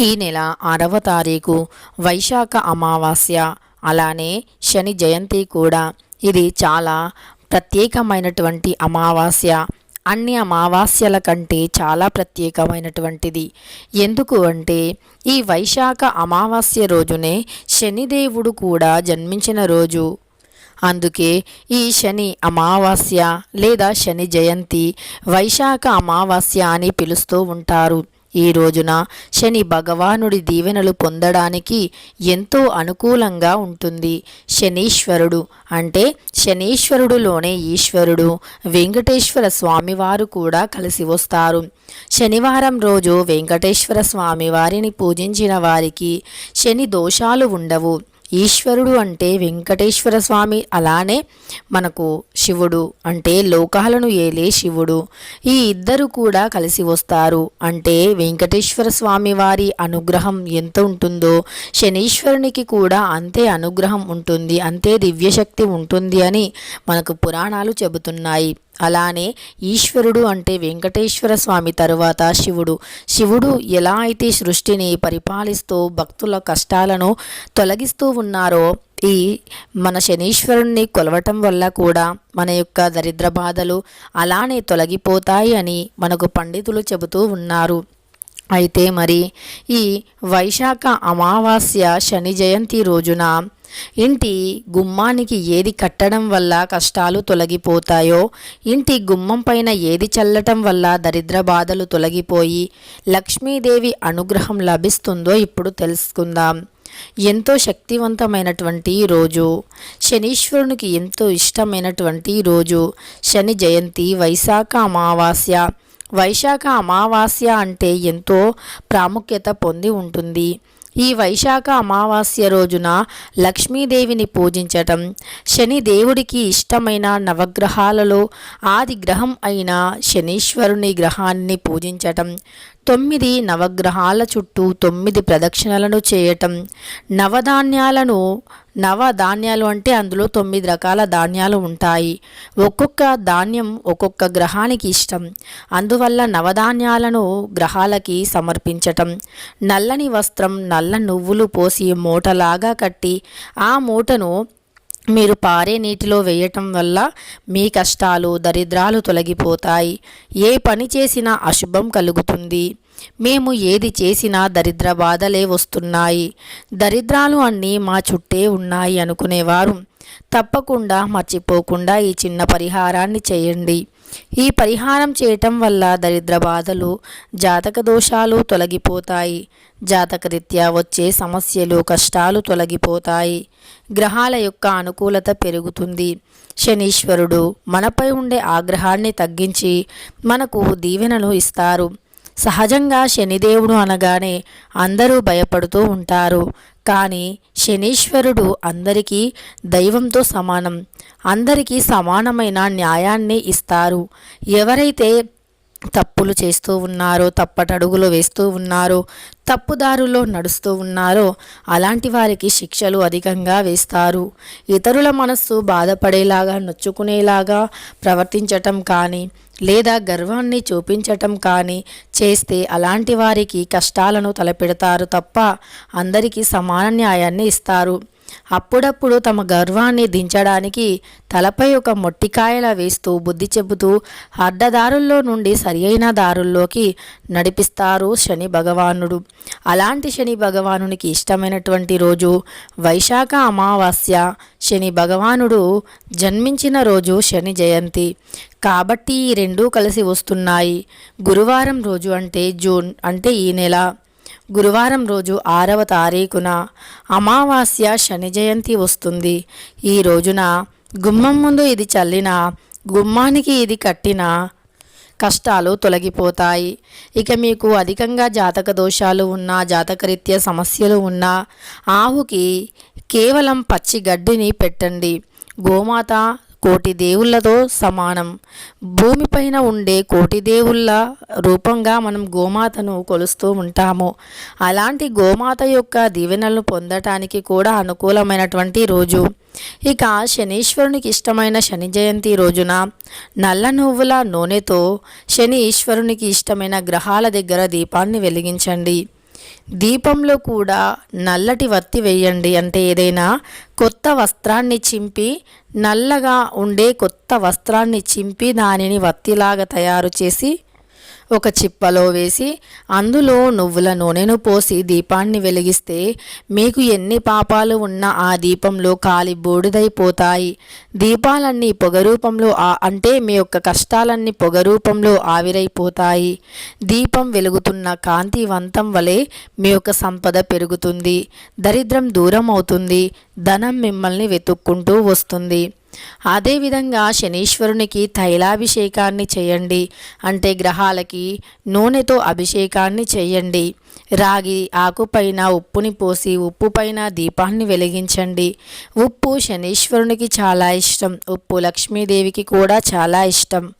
ఈ నెల ఆరవ తారీఖు వైశాఖ అమావాస్య. అలానే శని జయంతి కూడా. ఇది చాలా ప్రత్యేకమైనటువంటి అమావాస్య. అన్ని అమావాస్యల కంటే చాలా ప్రత్యేకమైనటువంటిది. ఎందుకు అంటే ఈ వైశాఖ అమావాస్య రోజునే శనిదేవుడు కూడా జన్మించిన రోజు. అందుకే ఈ శని అమావాస్య లేదా శని జయంతి వైశాఖ అమావాస్య అని పిలుస్తూ ఉంటారు. ఈ రోజున శని భగవానుడి దీవెనలు పొందడానికి ఎంతో అనుకూలంగా ఉంటుంది. శనీశ్వరుడు అంటే శనీశ్వరుడులోనే ఈశ్వరుడు వెంకటేశ్వర స్వామివారు కూడా కలిసి వస్తారు. శనివారం రోజు వెంకటేశ్వర స్వామివారిని పూజించిన వారికి శని దోషాలు ఉండవు. ఈశ్వరుడు అంటే వెంకటేశ్వర స్వామి. అలానే మనకు శివుడు అంటే లోకాలను ఏలే శివుడు. ఈ ఇద్దరు కూడా కలిసి వస్తారు. అంటే వెంకటేశ్వర స్వామి వారి అనుగ్రహం ఎంత ఉంటుందో శనీశ్వరునికి కూడా అంతే అనుగ్రహం ఉంటుంది అంతే దివ్యశక్తి ఉంటుంది అని మనకు పురాణాలు చెబుతున్నాయి. అలానే ఈశ్వరుడు అంటే వెంకటేశ్వర స్వామి తరువాత శివుడు. శివుడు ఎలా అయితే సృష్టిని పరిపాలిస్తూ భక్తుల కష్టాలను తొలగిస్తూ ఉన్నారో ఈ మన శనీశ్వరుణ్ణి కొలవటం వల్ల కూడా మన యొక్క దరిద్ర బాధలు అలానే తొలగిపోతాయి అని మనకు పండితులు చెబుతూ ఉన్నారు. అయితే మరి ఈ వైశాఖ అమావాస్య శని జయంతి రోజున ఇంటి గుమ్మానికి ఏది కట్టడం వల్ల కష్టాలు తొలగిపోతాయో ఇంటి గుమ్మం పైన ఏది చల్లటం వల్ల దరిద్ర బాధలు తొలగిపోయి లక్ష్మీదేవి అనుగ్రహం లభిస్తుందో ఇప్పుడు తెలుసుకుందాం. ఎంతో శక్తివంతమైనటువంటి రోజు. శనీశ్వరునికి ఎంతో ఇష్టమైనటువంటి రోజు. శని జయంతి వైశాఖ అమావాస్య. వైశాఖ అమావాస్య అంటే ఎంతో ప్రాముఖ్యత పొంది ఉంటుంది. ఈ వైశాఖ అమావాస్య రోజున లక్ష్మీదేవిని పూజించటం శని దేవుడికి ఇష్టమైన నవగ్రహాలలో ఆది గ్రహం అయిన శనీశ్వరుని గ్రహాన్ని పూజించటం తొమ్మిది నవగ్రహాల చుట్టూ తొమ్మిది ప్రదక్షిణలను చేయటం. నవధాన్యాలను నవధాన్యాలు అంటే అందులో తొమ్మిది రకాల ధాన్యాలు ఉంటాయి. ఒక్కొక్క ధాన్యం ఒక్కొక్క గ్రహానికి ఇష్టం. అందువల్ల నవధాన్యాలను గ్రహాలకి సమర్పించటం. నల్లని వస్త్రం నల్ల నువ్వులు పోసి మూటలాగా కట్టి ఆ మూటను మీరు పారే నీటిలో వేయటం వల్ల మీ కష్టాలు దరిద్రాలు తొలగిపోతాయి. ఏ పని చేసినా అశుభం కలుగుతుంది. మేము ఏది చేసినా దరిద్ర బాధలే వస్తున్నాయి. దరిద్రాలు అన్నీ మా చుట్టే ఉన్నాయి అనుకునేవారు. తప్పకుండా మర్చిపోకుండా ఈ చిన్న పరిహారాన్ని చేయండి. ఈ పరిహారం చేయటం వల్ల దరిద్ర బాధలు జాతక దోషాలు తొలగిపోతాయి. జాతకరీత్యా వచ్చే సమస్యలు కష్టాలు తొలగిపోతాయి. గ్రహాల యొక్క అనుకూలత పెరుగుతుంది. శనీశ్వరుడు మనపై ఉండే ఆగ్రహాన్ని తగ్గించి మనకు దీవెనలు ఇస్తారు. సహజంగా శనిదేవుడు అనగానే అందరూ భయపడుతూ ఉంటారు. కానీ శనీశ్వరుడు అందరికీ దైవంతో సమానం. అందరికీ సమానమైన న్యాయాన్ని ఇస్తారు. ఎవరైతే తప్పులు చేస్తూ ఉన్నారో తప్పటడుగులు వేస్తూ ఉన్నారో తప్పుదారుల్లో నడుస్తూ ఉన్నారో అలాంటి వారికి శిక్షలు అధికంగా వేస్తారు. ఇతరుల మనస్సు బాధపడేలాగా నొచ్చుకునేలాగా ప్రవర్తించటం కానీ లేదా గర్వాన్ని చూపించటం కానీ చేస్తే అలాంటి వారికి కష్టాలను తలపెడతారు తప్ప అందరికీ సమాన న్యాయాన్ని ఇస్తారు. అప్పుడప్పుడు తమ గర్వాన్ని దించడానికి తలపై ఒక మొట్టికాయల వేస్తూ బుద్ధి చెబుతూ అడ్డదారుల్లో నుండి సరియైన దారుల్లోకి నడిపిస్తారు శని భగవానుడు. అలాంటి శని భగవానునికి ఇష్టమైనటువంటి రోజు వైశాఖ అమావాస్య. శని భగవానుడు జన్మించిన రోజు శని జయంతి. కాబట్టి ఈ రెండూ కలిసి వస్తున్నాయి. గురువారం రోజు అంటే జూన్ అంటే ఈ నెల. గురువారం రోజు ఆరవ తారీఖున అమావాస్య శని జయంతి వస్తుంది. ఈ రోజున గుమ్మం ముందు ఇది చల్లిన గుమ్మానికి ఇది కట్టిన కష్టాలు తొలగిపోతాయి. ఇక మీకు అధికంగా జాతక దోషాలు ఉన్నా జాతకరీత్యా సమస్యలు ఉన్నా ఆవుకి కేవలం పచ్చి గడ్డిని పెట్టండి. గోమాత కోటి దేవుళ్ళతో సమానం. భూమిపైన ఉండే కోటి దేవుళ్ళ రూపంగా మనం గోమాతను కొలుస్తూ ఉంటాము. అలాంటి గోమాత యొక్క దీవెనలను పొందటానికి కూడా అనుకూలమైనటువంటి రోజు. ఇక శనీశ్వరునికి ఇష్టమైన శని జయంతి రోజున నల్ల నువ్వుల నూనెతో శని ఈశ్వరునికి ఇష్టమైన గ్రహాల దగ్గర దీపాన్ని వెలిగించండి. దీపంలో కూడా నల్లటి వత్తి వేయండి అంటే ఏదైనా కొత్త వస్త్రాన్ని చింపి నల్లగా ఉండే కొత్త వస్త్రాన్ని చింపి దానిని వత్తిలాగా తయారు చేసి ఒక చిప్పలో వేసి అందులో నువ్వుల నూనెను పోసి దీపాన్ని వెలిగిస్తే మీకు ఎన్ని పాపాలు ఉన్నా ఆ దీపంలో కాలి బూడిదైపోతాయి. దీపాలన్నీ పొగ రూపంలో అంటే మీ యొక్క కష్టాలన్నీ పొగ రూపంలో ఆవిరైపోతాయి. దీపం వెలుగుతున్న కాంతివంతం వలె మీ యొక్క సంపద పెరుగుతుంది. దరిద్రం దూరం అవుతుంది ధనం మిమ్మల్ని వెతుక్కుంటూ వస్తుంది. అదేవిధంగా శనీశ్వరునికి తైలాభిషేకాన్ని చేయండి. అంటే గ్రహాలకి నూనెతో అభిషేకాన్ని చేయండి. రాగి ఆకుపైన ఉప్పుని పోసి ఉప్పు పైన దీపాన్ని వెలిగించండి. ఉప్పు శనీశ్వరునికి చాలా ఇష్టం. ఉప్పు లక్ష్మీదేవికి కూడా చాలా ఇష్టం.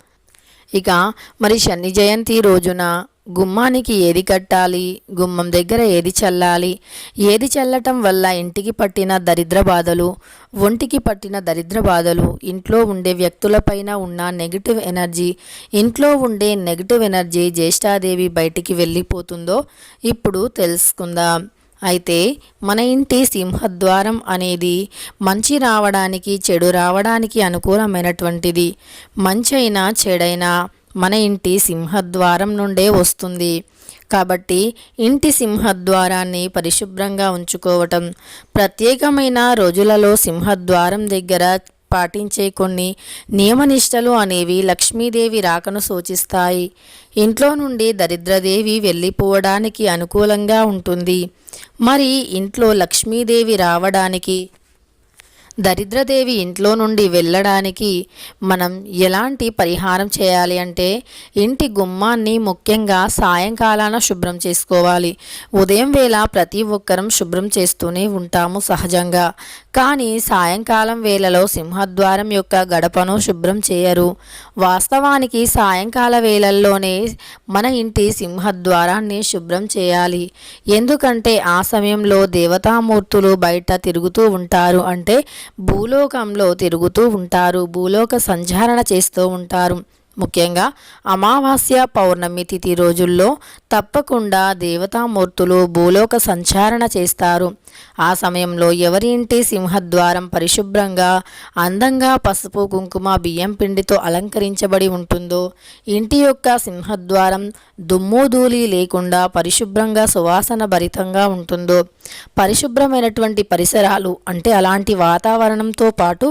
ఇక మరి శని జయంతి రోజున గుమ్మానికి ఏది కట్టాలి? గుమ్మం దగ్గర ఏది చల్లాలి? ఏది చల్లటం వల్ల ఇంటికి పట్టిన దరిద్ర బాధలు? ఒంటికి పట్టిన దరిద్ర బాధలు? ఇంట్లో ఉండే వ్యక్తులపైన ఉన్న నెగిటివ్ ఎనర్జీ? ఇంట్లో ఉండే నెగిటివ్ ఎనర్జీ జ్యేష్ఠాదేవి బయటికి వెళ్ళిపోతుందో ఇప్పుడు తెలుసుకుందాం. అయితే మన ఇంటి సింహద్వారం అనేది మంచి రావడానికి చెడు రావడానికి అనుకూలమైనటువంటిది. మంచైనా చెడైనా మన ఇంటి సింహద్వారం నుండే వస్తుంది. కాబట్టి ఇంటి సింహద్వారాన్ని పరిశుభ్రంగా ఉంచుకోవటం ప్రత్యేకమైన రోజులలో సింహద్వారం దగ్గర పాటించే కొన్ని నియమనిష్టలు అనేవి లక్ష్మీదేవి రాకను సూచిస్తాయి. ఇంట్లో నుండి దరిద్రదేవి వెళ్ళిపోవడానికి అనుకూలంగా ఉంటుంది. మరి ఇంట్లో లక్ష్మీదేవి రావడానికి దరిద్రదేవి ఇంట్లో నుండి వెళ్ళడానికి మనం ఎలాంటి పరిహారం చేయాలి అంటే ఇంటి గుమ్మాన్ని ముఖ్యంగా సాయంకాలాన శుభ్రం చేసుకోవాలి. ఉదయం వేళ ప్రతి ఒక్కరం శుభ్రం చేస్తూనే ఉంటాము సహజంగా. కానీ సాయంకాలం వేళలో సింహద్వారం యొక్క గడపను శుభ్రం చేయరు. వాస్తవానికి సాయంకాల వేళల్లోనే మన ఇంటి సింహద్వారాన్ని శుభ్రం చేయాలి. ఎందుకంటే ఆ సమయంలో దేవతామూర్తులు బయట తిరుగుతూ ఉంటారు అంటే భూలోకంలో తిరుగుతూ ఉంటారు భూలోక సంచారణ చేస్తూ ఉంటారు. ముఖ్యంగా అమావాస్య పౌర్ణమి తిథి రోజుల్లో తప్పకుండా దేవతామూర్తులు భూలోక సంచారణ చేస్తారు. ఆ సమయంలో ఎవరి ఇంటి సింహద్వారం పరిశుభ్రంగా అందంగా పసుపు కుంకుమ బియ్యం పిండితో అలంకరించబడి ఉంటుందో ఇంటి యొక్క సింహద్వారం దుమ్ము ధూళి లేకుండా పరిశుభ్రంగా సువాసన భరితంగా ఉంటుందో పరిశుభ్రమైనటువంటి పరిసరాలు అంటే అలాంటి వాతావరణంతో పాటు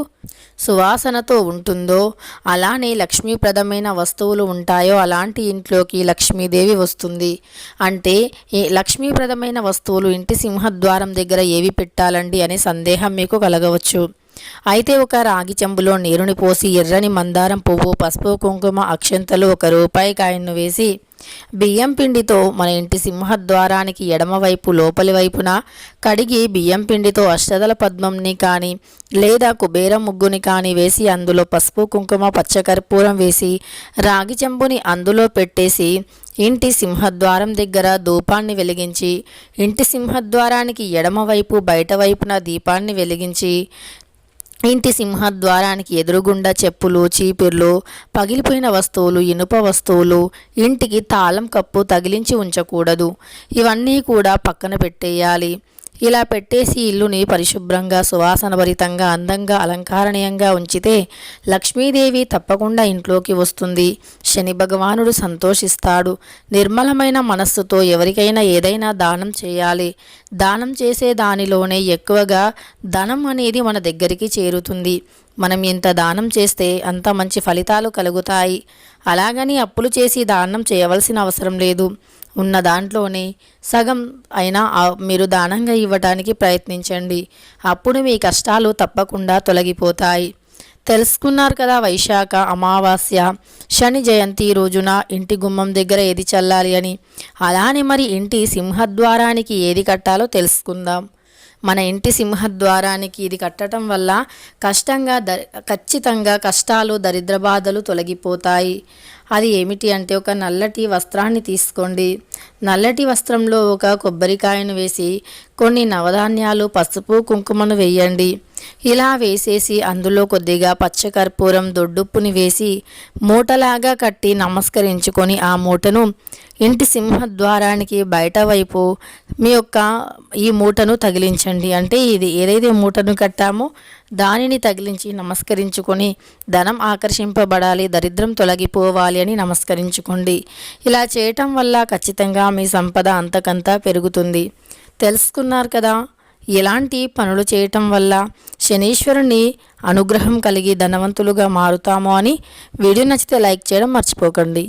సువాసనతో ఉంటుందో అలానే లక్ష్మీప్రదమైన వస్తువులు ఉంటాయో అలాంటి ఇంట్లోకి లక్ష్మీదేవి వస్తుంది. అంటే ఈ లక్ష్మీప్రదమైన వస్తువులు ఇంటి సింహద్వారం దగ్గర ఏవి పెట్టాలండి అనే సందేహం మీకు కలగవచ్చు. అయితే ఒక రాగి చెంబులో నీరుని పోసి ఎర్రని మందారం పువ్వు పసుపు కుంకుమ అక్షంతలు ఒక రూపాయి కాయను వేసి బియ్యం పిండితో మన ఇంటి సింహద్వారానికి ఎడమవైపు లోపలి వైపున కడిగి బియ్యం పిండితో అష్టదల పద్మంని కానీ లేదా కుబేర ముగ్గుని కానీ వేసి అందులో పసుపు కుంకుమ పచ్చకర్పూరం వేసి రాగి చెంబుని అందులో పెట్టేసి ఇంటి సింహద్వారం దగ్గర ధూపాన్ని వెలిగించి ఇంటి సింహద్వారానికి ఎడమవైపు బయట వైపున దీపాన్ని వెలిగించి ఇంటి సింహద్వారానికి ఎదురుగుండా చెప్పులు చీపిర్లు పగిలిపోయిన వస్తువులు ఇనుప వస్తువులు ఇంటికి తాళం కప్పు తగిలించి ఉంచకూడదు. ఇవన్నీ కూడా పక్కన పెట్టేయాలి. ఇలా పెట్టేసి ఇల్లుని పరిశుభ్రంగా సువాసనభరితంగా అందంగా అలంకారణీయంగా ఉంచితే లక్ష్మీదేవి తప్పకుండా ఇంట్లోకి వస్తుంది. శని భగవానుడు సంతోషిస్తాడు. నిర్మలమైన మనస్సుతో ఎవరికైనా ఏదైనా దానం చేయాలి. దానం చేసే దానిలోనే ఎక్కువగా ధనం అనేది మన దగ్గరికి చేరుతుంది. మనం ఎంత దానం చేస్తే అంత మంచి ఫలితాలు కలుగుతాయి. అలాగని అప్పులు చేసి దానం చేయవలసిన అవసరం లేదు. ఉన్న దాంట్లోనే సగం అయినా మీరు దానంగా ఇవ్వటానికి ప్రయత్నించండి. అప్పుడు మీ కష్టాలు తప్పకుండా తొలగిపోతాయి. తెలుసుకున్నారు కదా వైశాఖ అమావాస్య. శని జయంతి రోజున ఇంటి గుమ్మం దగ్గర ఏది చల్లాలి అని? అలానే మరి ఇంటి సింహద్వారానికి ఏది కట్టాలో తెలుసుకుందాం. మన ఇంటి సింహద్వారానికి ఇది కట్టడం వల్ల కష్టంగా ద ఖచ్చితంగా కష్టాలు దరిద్ర బాధలు తొలగిపోతాయి. అది ఏమిటి అంటే ఒక నల్లటి వస్త్రాన్ని తీసుకోండి. నల్లటి వస్త్రంలో ఒక కొబ్బరికాయను వేసి కొన్ని నవధాన్యాలు పసుపు కుంకుమను వేయండి. ఇలా వేసేసి అందులో కొద్దిగా పచ్చకర్పూరం దొడ్డుప్పుని వేసి మూటలాగా కట్టి నమస్కరించుకొని ఆ మూటను ఇంటి సింహద్వారానికి బయట వైపు మీ యొక్క ఈ మూటను తగిలించండి. అంటే ఇది ఏదైతే మూటను కట్టామో దానిని తగిలించి నమస్కరించుకొని ధనం ఆకర్షింపబడాలి దరిద్రం తొలగిపోవాలి అని నమస్కరించుకోండి. ఇలా చేయటం వల్ల ఖచ్చితంగా మీ సంపద అంతకంతా పెరుగుతుంది. తెలుసుకున్నారు కదా? ఇలాంటి పనులు చేయటం వల్ల శనీశ్వరుని అనుగ్రహం కలిగి ధనవంతులుగా మారుతామో అని వీడియో నచ్చితే లైక్ చేయడం మర్చిపోకండి.